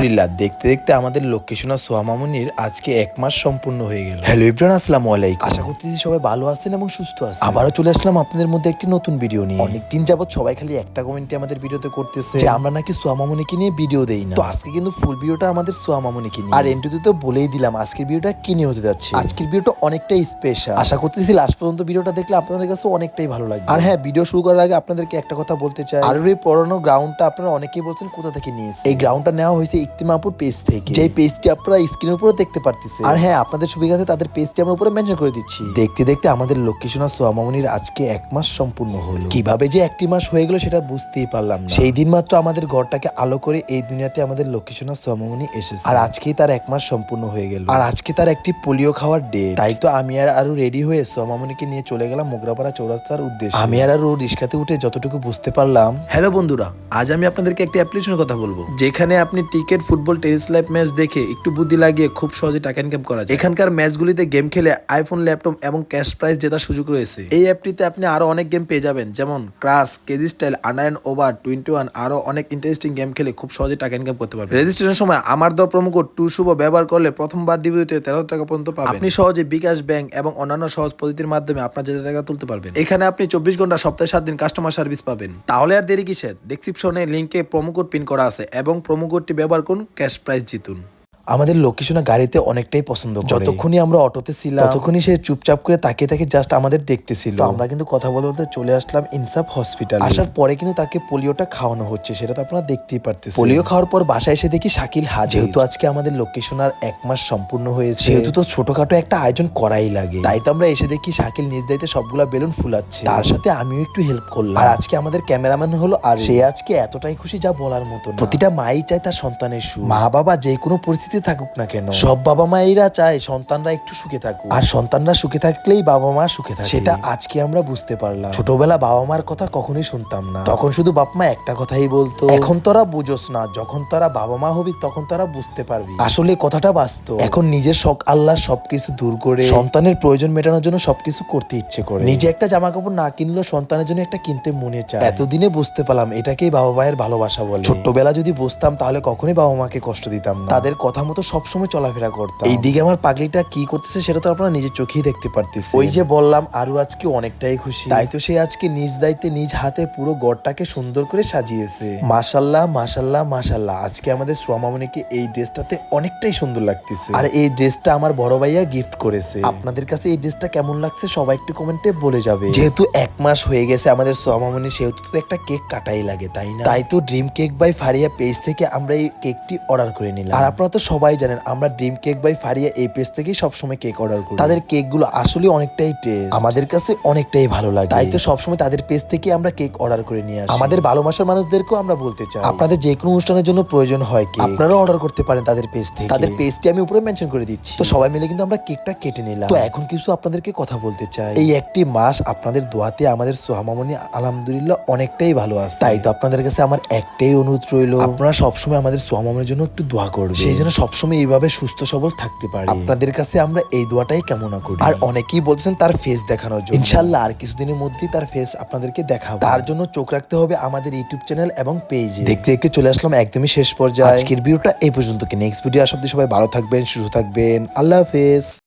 আলহামদুলিল্লাহ দেখতে দেখতে আমাদের লক্ষ্মীসোনা সোয়া মামুনির আজকে এক মাস সম্পূর্ণ হয়ে গেল। হ্যালো ইব্রান আসসালামু আলাইকুম। আশা করতেছি সবাই ভালো আছেন এবং সুস্থ আছেন। আবারও চলে আসলাম আপনাদের মধ্যে একটি নতুন ভিডিও নিয়ে। অনেকদিন যাবত সবাই খালি একটা কমেন্টে আমাদের ভিডিওতে করতেছে। যে আমরা নাকি সোয়া মামুনিকে নিয়ে ভিডিও দেই না। তো আজকে কিন্তু ফুল ভিডিওটা আমাদের সোয়া মামুনিকে নিয়ে। আর এন্টুতে তো বলেই দিলাম আজকের ভিডিওটা কি নিয়ে হতে যাচ্ছে? আজকের ভিডিওটা অনেকটাই স্পেশাল আশা করতেছি লাস্ট পর্যন্ত ভিডিওটা দেখলে আপনাদের কাছে অনেকটাই ভালো লাগবে। আর হ্যাঁ ভিডিও শুরু করার আগে আপনাদেরকে একটা কথা বলতে চাই। আর এই পুরোনো গ্রাউন্ডটা আপনারা অনেকেই বলছেন কোথা থেকে নিয়েছে এই গ্রাউন্ডটা নেওয়া হয়েছে ইকতিমাপুর পেজ থেকে। যে পেজটি আপনারা স্ক্রিনের উপরে দেখতে পারতেছেন। আর হ্যাঁ আপনাদের সুবিধাতে তাদের পেজটি আমরা উপরে মেনশন করে দিচ্ছি। দেখতে দেখতে আমাদের লক্ষ্মীসোনা সোয়ামামনির আজকে এক মাস সম্পূর্ণ হলো। কীভাবে যে একটি মাস হয়ে গেল সেটা বুঝতেই পারলাম না। সেই দিন মাত্র আমাদের ঘরটাকে আলো করে এই দুনিয়াতে আমাদের লক্ষ্মীসোনা সোয়ামামনি এসেছে। আর আজকেই তার এক মাস সম্পূর্ণ হয়ে গেল। আর আজকে তার একটি পোলিও খাওয়ার ডে তাই তো আমি আর আরও রেডি হয়ে সোয়ামামনিকে নিয়ে চলে গেলাম মোগরাপাড়া চৌরাস্তার উদ্দেশ্যে। আমি আর আরও রিস্কাতে উঠে যতটুকু বুঝতে পারলাম। হ্যালো বন্ধুরা আজ আমি আপনাদেরকে একটি অ্যাপ্লিকেশনের কথা বলব। যেখানে আপনি ticket football tennis live match দেখে একটু বুদ্ধি লাগিয়ে খুব সহজে টাকা ইনকাম করা যায়। এখানকার ম্যাচগুলিতে গেম খেলে আইফোন ল্যাপটপ এবং ক্যাশ প্রাইজ জেতার সুযোগ রয়েছে। এই অ্যাপটিতে আপনি আরও অনেক গেম পেয়ে যাবেন, যেমন ক্রাস KG style under over twenty one আরও অনেক ইন্টারেস্টিং গেম খেলে খুব সহজে টাকা ইনকাম করতে পারবেন। রেজিস্ট্রেশন সময় আমার দেওয়া প্রোমো কোড টু শুভ ব্যবহার করলে প্রথমবার ডিবিউতে তেরো টাকা পর্যন্ত পাবেন। আপনি সহজে বিকাশ ব্যাংক এবং অন্যান্য সহজ পদ্ধতির মাধ্যমে আপনার জেতা টাকা তুলতে পারবেন। এখানে আপনি চব্বিশ ঘণ্টা, সপ্তাহে সাত দিন কাস্টমার সার্ভিস পাবেন। তাহলে আর দেরি কিসের? ডেসক্রিপশনে লিঙ্কে প্রোমো কোড পিন করা আছে এবং প্রোমো কোডটি ব্যবহার করুন ক্যাশ প্রাইজ জিতুন? আমাদের লোকেশনে গাড়িতে অনেকটাই পছন্দ করে। যতক্ষণই আমরা অটোতে ছিলাম ততক্ষণই সে চুপচাপ করে তাকিয়ে তাকিয়ে জাস্ট আমাদের দেখতেছিল। আমরা কিন্তু কথা বলতে বলতে চলে আসলাম ইনসাফ হসপিটাল আসার পরে কিন্তু তাকে পোলিওটা খাওয়ানো হচ্ছে সেটা তো আপনারা দেখতেই পারতেছেন। পোলিও খাওয়ার পর বাসায় এসে দেখি শাকিল হাজির। যেহেতু আজকে আমাদের লোকেশনার এক মাস সম্পূর্ণ হয়েছে। যেহেতু তো ছোটখাটো একটা আয়োজন করাই লাগে। তাই তো আমরা এসে দেখি শাকিল নিজ দায়িত্বে সবগুলা বেলুন ফুলাচ্ছে। তার সাথে আমিও একটু হেল্প করলাম। আর আজকে আমাদের ক্যামেরাম্যান হলো আর সে আজকে এতটাই খুশি যা বলার মতো প্রতিটা মাই চায় তার সন্তানের সুখ। মা বাবা যে কোনো পরিস্থিতি থাকুক না কেন? সব বাবা মায়েরা চায় সন্তানরা একটু সুখে থাকুক। আর সন্তানরা সুখে থাকলেই বাবা মা সুখে থাকে। সেটা আজকে আমরা বুঝতে পারলাম। ছোটবেলা বাবা মার কথা কখনোই শুনতাম না। তখন শুধু বাপ মা একটা কথাই বলতো। এখন তোরা বুঝোস না যখন তোরা বাবা মা হবি তখন তোরা বুঝতে পারবি। আসলে কথাটা বাস্তব। এখন নিজের শখ আল্লাহ সবকিছু দূর করে সন্তানের প্রয়োজন মেটানোর জন্য সবকিছু করতে ইচ্ছে করে। নিজে একটা জামা কাপড় না কিনলেও সন্তানের জন্য একটা কিনতে মনে চায়। এতদিনে বুঝতে পারলাম এটাকেই বাবা মায়ের ভালোবাসা বলে। ছোট্টবেলা যদি বুঝতাম তাহলে কখনোই বাবা মাকে কষ্ট দিতাম না। তাদের কথা মতো সবসময় চলাফেরা করতাম। এইদিকে আমার পাগলিটা কি করতেছে সেটা তো আপনারা নিজের চোখেই দেখতে পারতেছি ওই যে বললাম আরু আজকে অনেকটাই খুশি। তাই তো সে আজকে নিজ দায়িত্বে নিজ হাতে পুরো গড়টাকে সুন্দর করে সাজিয়েছে। মাশাল্লাহ মাশাল্লাহ মাশাল্লাহ। আজকে আমাদের সোয়ামামনিকে এই ড্রেসটাতে অনেকটাই সুন্দর লাগতেছে। আর এই ড্রেসটা আমার বড় ভাইয়া গিফট করেছে। আপনাদের কাছে এই ড্রেসটা কেমন লাগছে সবাই একটু কমেন্টে বলে যাবে। যেহেতু এক মাস হয়ে গেছে আমাদের সোয়ামামনি সেহেতু তো একটা কেক কাটাই লাগে তাই না? তাই তো dream cake by Faria page থেকে আমরা এই কেকটি অর্ডার করে নিলাম। আর আপনারা তো সবাই জানেন, আমরা ড্রিম কেক বাই ফারিয়া এই পেজ থেকেই সবসময় কেক অর্ডার করি। তাদের কেকগুলো আসলে অনেকটাই টেস্ট আমাদের কাছে অনেকটাই ভালো লাগে। তাই তো সবসময় তাদের পেজ থেকে আমরা কেক অর্ডার করে নিয়ে আসি। আমাদের ভালোবাসার মানুষদেরকেও আমরা বলতে চাই। আপনাদের যে কোনো অনুষ্ঠানের জন্য প্রয়োজন হয় কেক আপনারা অর্ডার করতে পারেন তাদের পেজ থেকে। তাদের পেজটি আমি উপরে মেনশন করে দিচ্ছি। তো সবাই মিলে কিন্তু আমরা কেকটা কেটে নিলাম। তো এখন কিছু আপনাদেরকে কথা বলতে চাই। এই একটি মাস আপনাদের দোয়াতে আমাদের সোহামামনি আলহামদুলিল্লাহ অনেকটাই ভালো আছে। তাই তো আপনাদের কাছে আমার একটাই অনুরোধ রইল। আপনারা সবসময় আমাদের সোহামামনির জন্য একটু দোয়া করবেন। সেই জন্য সবসময় এইভাবে সুস্থ সবল থাকতে পারে। আপনাদের কাছে আমরা এই দোয়াটাই কামনা করি। আর অনেকেই বলছেন তার ফেস দেখানোর জন্য। ইনশাল্লাহ আর কিছুদিনের মধ্যেই তার ফেস আপনাদেরকে দেখাবো। তার জন্য চোখ রাখতে হবে আমাদের ইউটিউব চ্যানেল এবং পেজে দেখতে দেখতে চলে আসলাম একদমই শেষ পর্যায়ে। আজকের ভিডিওটা এই পর্যন্ত। কি নেক্সট ভিডিও আসলে সবাই ভালো থাকবেন সুস্থ থাকবেন। আল্লাহ হাফেজ।